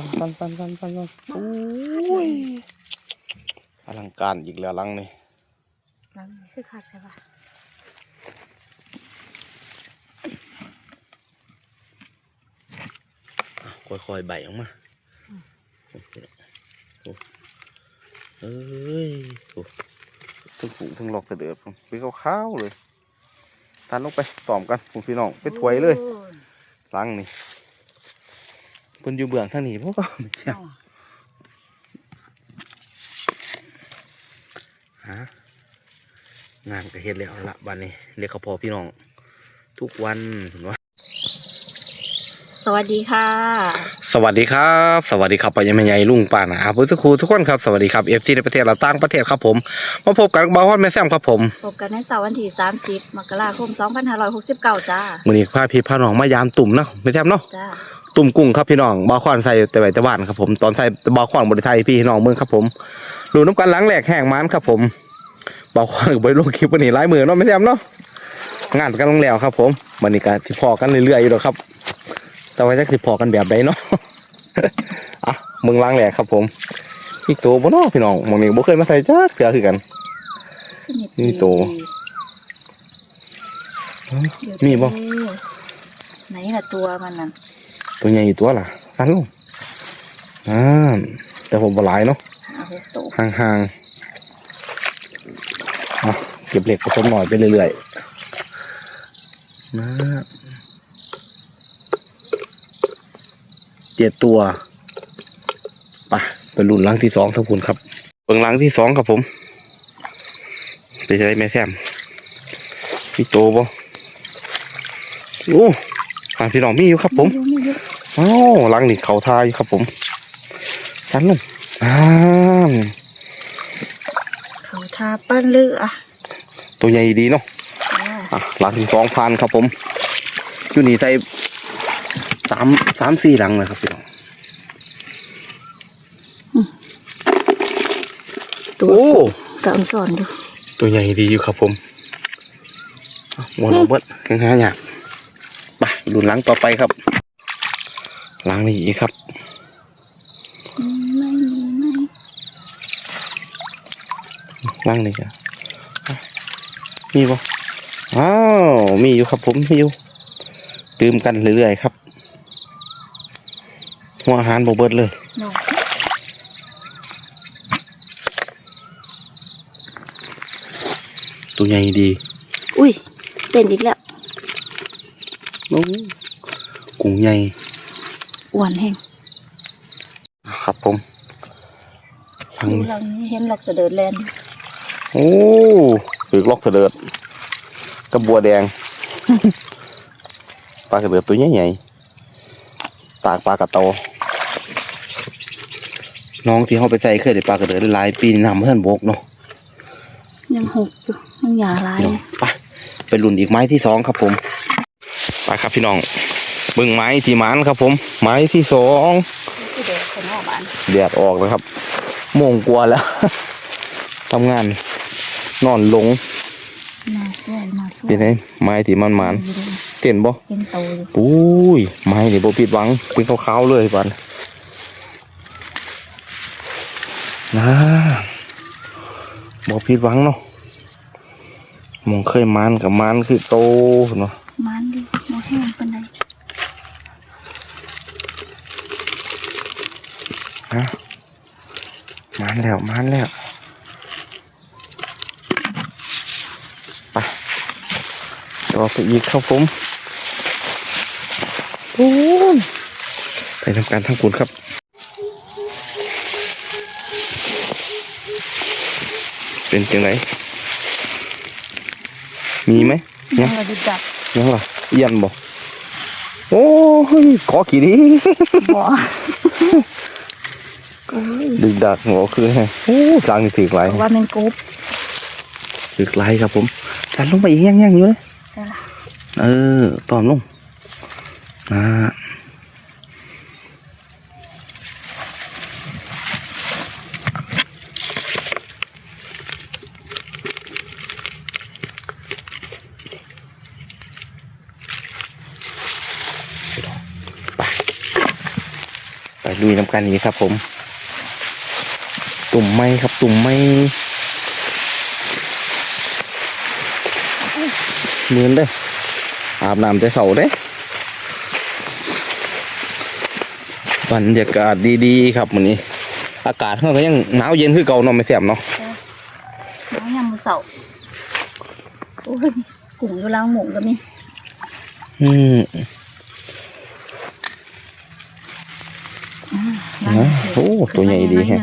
ปันปันปันปันปันโอ้ยอลังการอีกแล้วลังนี่ลังคือขาดใช่ปะค่อยๆใบออกมาโอเคโอ้เอ้ยโอ้ทั้งผูทั้งหลอกกระเดือบไปขาวๆเลยทานลงไปตอมกันคุณพี่น้องไปถวยเลยโอ้ลังนี่ เพิ่นอยู่เบื้องทางนี้พวกก็ไม่ใช่เอาฮะงานก็เฮ็ดแล้วละบัดนี้เรียกเขาพอพี่น้อง ทุกวันเห็นว่าสวัสดีค่ะ สวัสดีครับ สวัสดีครับปายามใหญ่ลุงป้านะอาพุทธครูทุกคนครับ สวัสดีครับเอฟซีในประเทศและต่างประเทศครับผม มาพบกันกับบาวฮอดแม่แซมครับผม พบกันในเสาร์วันที่30มกราคม2569จ้ามื้อนี้พาพี่พาน้องมายามตุ่มเนาะไม่แซมเนาะจ้า ตุ่มกุ้งครับพี่น้องบาวคอนใส่แต่ไว้แต่บ้านครับผมตอนใส่บาวคอนบริไทยพี่น้องเมืองครับผมดูน้ำกันหล้างแหลกแห้งมันครับผมบาวคอนกับบริลงคลิปวันนี้หลายมือเนาะไม่แซมเนาะงานกันลงแล้วครับ ผมวันนี้ก็สิพอกันเรื่อยๆอยู่แล้วครับ แต่ว่าจะสิพอกันแบบใดเนาะอะมึงล้างแหลกครับ ผมอีกตัวบ่เนาะพี่น้องหมองนี้บ่เคยมาใส่จ้าเถื่อคือกันมีโตมีบ่ไหนล่ะตัวมันนั่น ตัวใหญ่อยู่ตัวล่ะฟันลงอ่าแต่ผมบ่หลายเนาะหาหกตัวห่างๆอะเก็บเหล็กผสมหน่อยไปเรื่อยๆนะเจ็ดตัวไปไปรุ่นหลังที่สองทั้งคุณครับเบิ่งหลังที่สองครับผม ไปใช้แม่แซมพี่โตบ่โอ้อ่าพี่น้องมีอยู่ครับผม มีเยอะอ้าวหลังนี่เขาทาอยู่ครับผมชันลงอ่าเขาทาปั้นเลืออะตัวใหญ่ดีเนาะจ้าอะหลังที่สองพันครับผมอยู่นี่ใส่สามสามสี่หลังเลยครับพี่น้องตัวโอ้กะอันสอนดูตัวใหญ่ดีอยู่ครับผมอะหมดแล้วเบิดแข็งหาเนี่ยไปดูหลังต่อไปครับ หลังนี้อีกครับไม่มีไม่หลังนี้อะอะมีบ่อ้าวมีอยู่ครับผมมีอยู่ตื่มกันเรื่อยๆครับ หัวอาหารบ่เบิดเลยน้องตัวใหญ่ดี อุ้ยเต้นอีกแล้วโอ้กุ้งใหญ่ อ้วนแห้งครับผมทางดูนี้หลังนี้เห็นหลอกเสด็จแลนด์โอ้ถือล็อกเสดิร์ดกระบัวแดงปลากระเดือดตัวใหญ่ๆตากปลากระโตน้องที่เขาไปใส่เคยได้ปลากระเดือดหลายปีนี่นำเพื่อนบกเนาะยังหกอยู่ยังหยาลายพี่น้องไปไปรุ่นอีกไม้ที่สองครับผมไปครับพี่น้องเบิ่งไม้ที่หมันครับผม ไม้ที่สองที่เด็กคนนอกบ้านแดดออกแล้วครับโมงกลัวาแล้วทำงานนอนหลงมาช่วยมาช่วยเป็นไงไม้ที่มันมันๆเต้นบ่เป็นโตอยู่ปุ้ยไม้นี่บ่ผิดหวังเป็นขาวๆเลยบันนะบ่ผิดหวังเนาะมองเคยมันกับมันคือโตเนาะ มันดิมาแห้งปานใด ฮะมัน แล้วมันแล้วไปต่อไปอีกครับผมโอ้ยไปทำการทำคุณครับเป็นจังไรมีไหมยัยังงเราดึกดับยังล่ะเอียันบอกโอ้ยขอกี่ดีบ่ก็เลย ดึกดักหัวคือไงโอ้กลางนี่ถือไหลว่ามันกบถือไหลครับผมดันลงไปอีกยังยังอยู่เลยจ้ะเออตอมลงนะไปไปลุยน้ำกันนี้ครับผม ตุ่มไม้ครับตุ่มไม้เมือนเด้ออาบน้ำแต่เสาเด้บรรยากาศดีๆครับมื้อนี้ อากาศเขาก็ยังหนาวเย็นคือเก่าเนาะไม่แซ่บเนาะน้ำยำมือเสาโอ้ยกุ้งอยู่ล้างหมูก็มีอืมล้างนะโอ้ตัวใหญ่ดีแฮะ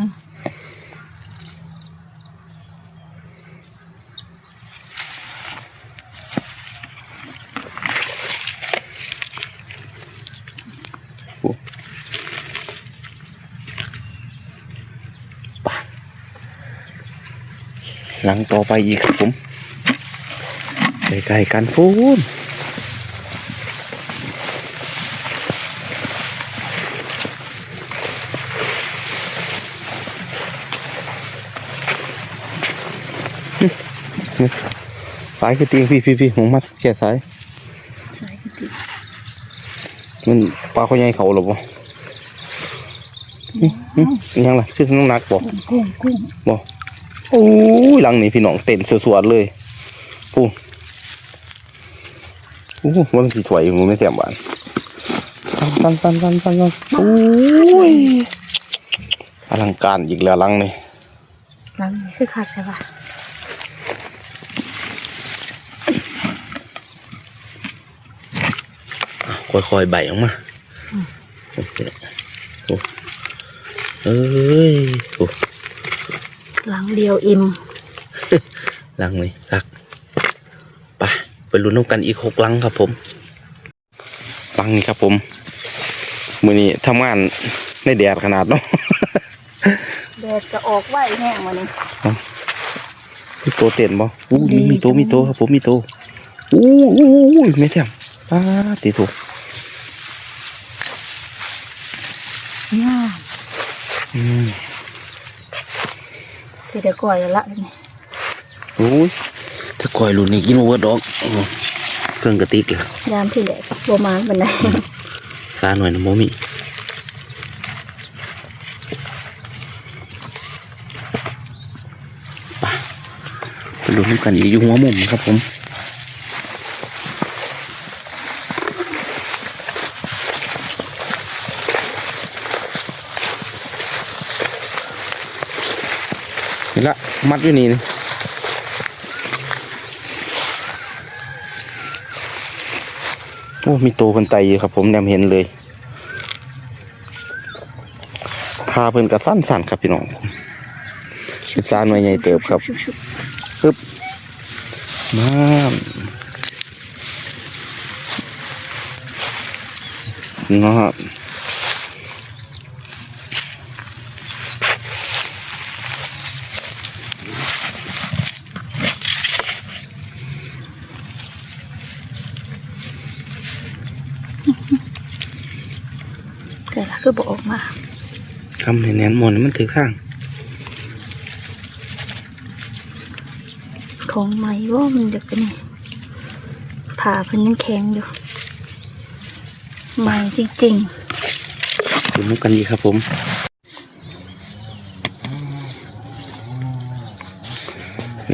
งต่อไปอีกครับผมใกล้ๆกันฟูนสายคือตีงพี่พี่พี่ผมมัดแก่สายมันปลาเขาใหญ่เขาหรอปะยังล่ะชื่อน้องนักบอกกุ้งกุ้งกุ้ง โอ้ยหลังนี้พี่น้องเต็มสวดๆเลยปูโอ้ว่ามันสีสวยอยู่ไม่เสียมหวานตันตันตันตันตันโอ้ยอลังการอีกแล้วหลังนี่ล้างนี่คือขาดใช่ปะค่อยๆใบออกมาโอเคโอ้เอ้ยโอ้ ล้างเดียวอิ่มหลังนี่รักไปไปลุ้นน้ำกันอีกหกหลังครับผมหลังนี้ครับผมมือนี้ทำงานในแดดขนาดเนาะแดดจะออกไหวแห้งวันนี้มีโตเต้นบ่อู้มีมีโตมีโตครับผมมีโตอู้อู้อู้ไม่แท่มป้าติโตง่าอืม คือเดี๋ยวก่อยแล้วละนี่โอ้ยถ้าคอยรุ่นนี้กินโอเวอร์ดอกอืมเครื่องกระติกเลยยามที่แดดบัวมานบันไดซาหน่อยนะโมมี่ไปไปลุ้นน้ำกันอีกอยู่หัวมุมครับผม มัดอยู่นี่นี่โอ้ มีตัวคนไตอยู่ครับ ผมแนมเห็นเลยพาเพิ่นกระสั้นสั่นครับพี่น้องเป็นซานไว้ใหญ่เติบครับปึ๊บน้ำนะ ครับๆเกิดแล้วก็บอกออกมาคำแน่นๆหมดมันถือข้างของใหม่ว่ามันเด็กกันนี่ผ่าเพิ่นยังแข็งอยู่ใหม่จริงดูมุกกันดีครับผม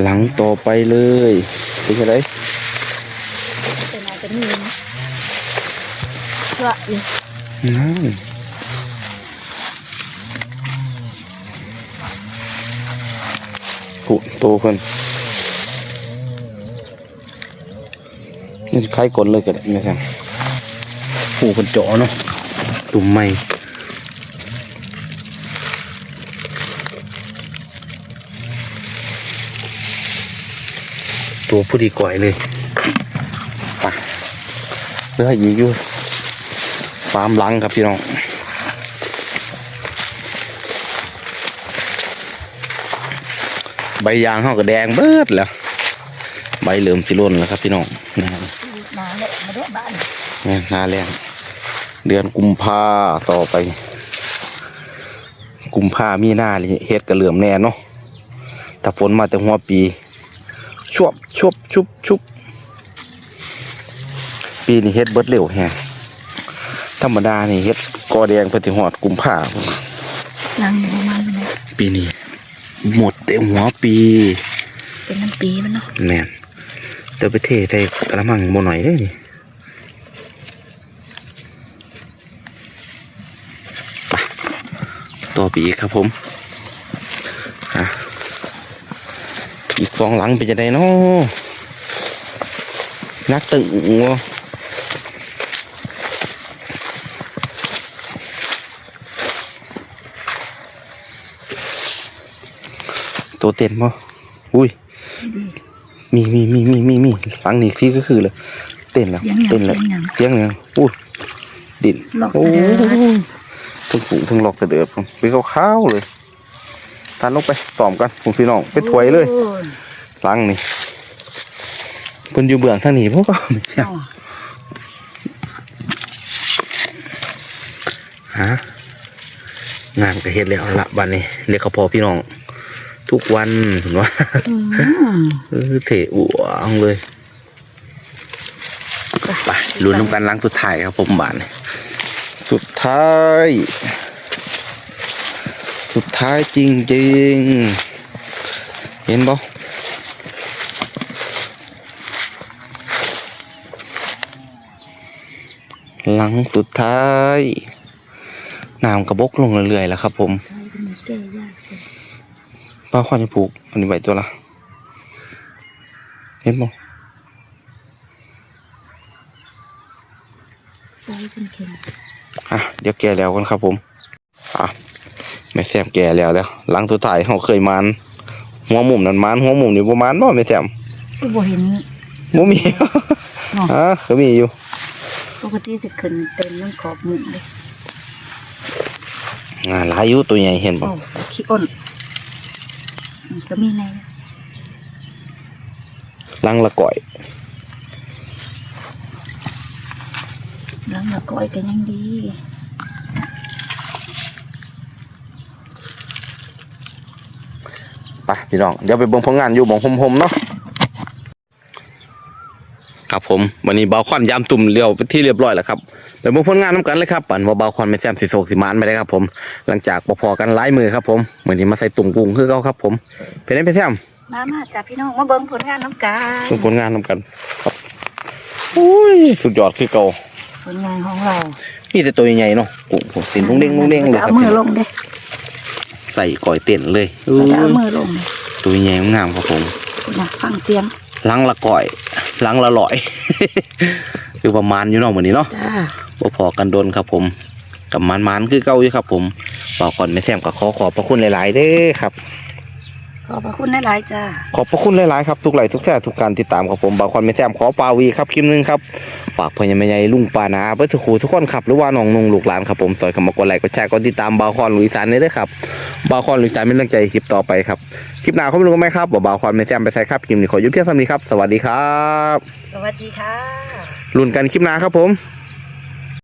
หลังต่อไปเลยเป็นอะไรๆแต่น่าจะมีนะเพราะอีกนั่นผู้โตเพิ่นนี่คล้ายกลเลยกันไม่ใช่ผู้เพิ่นเจาะเนาะตุ่มไม้ตัวผู้ดีก่อยเลยไปเหลืออีกอยู่ฟาร์มหลังครับพี่น้อง ใบยางเขาก็แดงเบิดแล้วใบเหลือมสิร่นแล้วครับพี่น้องนะครับหนาเลยมาเด้อบ้านนี่หนาแรงเดือนกุมภาต่อไป กุมภามีหน้านี่เฮ็ดกระเหลื่อมแน่เนาะถ้าฝนมาแต่หัวปีชวบชวบชุบชุบปีนี้เฮ็ดเบิดเร็วแฮะธรรมดานี่เฮ็ดกอแดงเพิ่นสิฮอดกุมภาพันธ์ล้างอยู่ประมาณนี้ปีนี้ หมดเต็มหัวปี เป็นน้ำปีมันเนาะแม่นแต่ไปเทใส่กระมังบ่หน่อยเด้อนี่ไปต่อไปอีกครับผมอะอีกสองหลังเป็นจะได้เนาะนักตึงวะ ตัวเต็มป่ะอุ้ย มีมีมีมีมีมีหลังนี้ที่ก็คือเลยเต้นแล้วเสียงหยังเต้นแล้วเสียงหยังเสียงยังอู้ดินหลอกโอ้เด้อทั้งฝูงทั้งหลอกเดือดเป็นข้าวๆเลยทานลงไปตอมกันผมพี่น้องไปถวยเลยโอ้หลังนี่เพิ่นอยู่เบื้องทางนี้พวกก็ไม่ใช่เอาฮะงานก็เฮ็ดแล้วละบัดนี้เรียกเขาพอพี่น้อง ทุกวันเห็นว่าอืมเออเถอ้วงเลยไปลุ้นน้ำกันล้างสุดท้ายครับผมบานสุดท้าย สุดท้ายจริงๆเห็นบ่หลังสุดท้ายน้ำกระบกลงเรื่อยๆแล้วครับผม ใครเป็นมาแก้ยากเลย ป้าควันจะปลูกอันนี้ใบตัวละเห็นบ่ใส่เป็นเข็มอะเดี๋ยวแก่แล้วกันครับผมอะแม่แซมแก่แล้วแล้วหลังสุดท้ายเขาเคยมานหัวมุมนั่นมานหัวมุมนี่ประมาณบ่แม่แซมก็บ่เห็นบ่มีเนาะอะก็มีอยู่ปกติสิขึ้นเต็มน้ำขอบมุมเลยอ่าหลายอยู่ตัวใหญ่เห็นบ่โอ้ขี้อ้นอืม ก็มีในหลังละก่อยล้างละก้อยก็ยังดีไปพี่น้องเดี๋ยวไปเบิ่งผลงานอยู่บ่งพรมๆเนาะครับผมวันนี้บาวคอนยามตุ่มเลี้ยวไปที่เรียบร้อยแล้วครับ ไปเบิ่งผลงานนํกันเลยครับปั่นว่าบาวคอนไม่แซมสิโศกสิมานไปได้ครับ ผม หลังจากบ่พอกันหลายมือครับ ผมเหมือนที่มาใส่ตุ่มกุ้งคือเขาครับ ผมเป็นไงไปแซมมามาจ้าพี่น้องมาเบิ่งผลงานน้ำกายดูผลงานนำกันครับอุ้ยสุดยอดคือเก่าผลงานของเรามีแต่ตัวใหญ่ๆเนาะกุ้งผมสินลุงเด้งลุงเด้งเลยคเอารับมือลงเด้ใส่ก่อยเต้นเลยอู้เอามือลงเด้ตัวใหญ่งามครับผมคุณน่ะฟังเสียงลังละก่อยลังละลอย คือประมาณอยู่เนาะเหมือนนี้เนาะจ้า บ่พอกันโดนครับผมกับมันมันๆคือเก่าอยู่ครับ ผมบอกก่อนไม่แซมกับขอขอบพระคุณหลาย ๆเด้อครับ ขอบพระคุณหลายๆจ้าขอบพระคุณหลายๆครับทุกไลค์ทุกแท้ทุกการติดตามครับผมบางคนไม่แซมขอปาวีครับคลิปหนึงครับฝากเพื่อนยังไม่ใหญ่ลุงปานาเพื่อสุขูทุกคนครับหรือว่าน้องนุ่งลูกหลานครับผมสอยคำมากดไลค์กดแชร์กดติดตามบาวคอนลุยสานนี่ด้วยครับบาวคอนลุยสานเป็นเรื่องใจคลิปต่อไปครับคลิปหน้าเขาไม่รู้กันไหมครับว่าบาวคอนไม่แซมไปใส่ครับคลิปนี้ขอยุบเพียงเท่านี้ครับสวัสดีครับ สวัสดีค่ะ ลุ้นกันคลิปหน้าครับผมค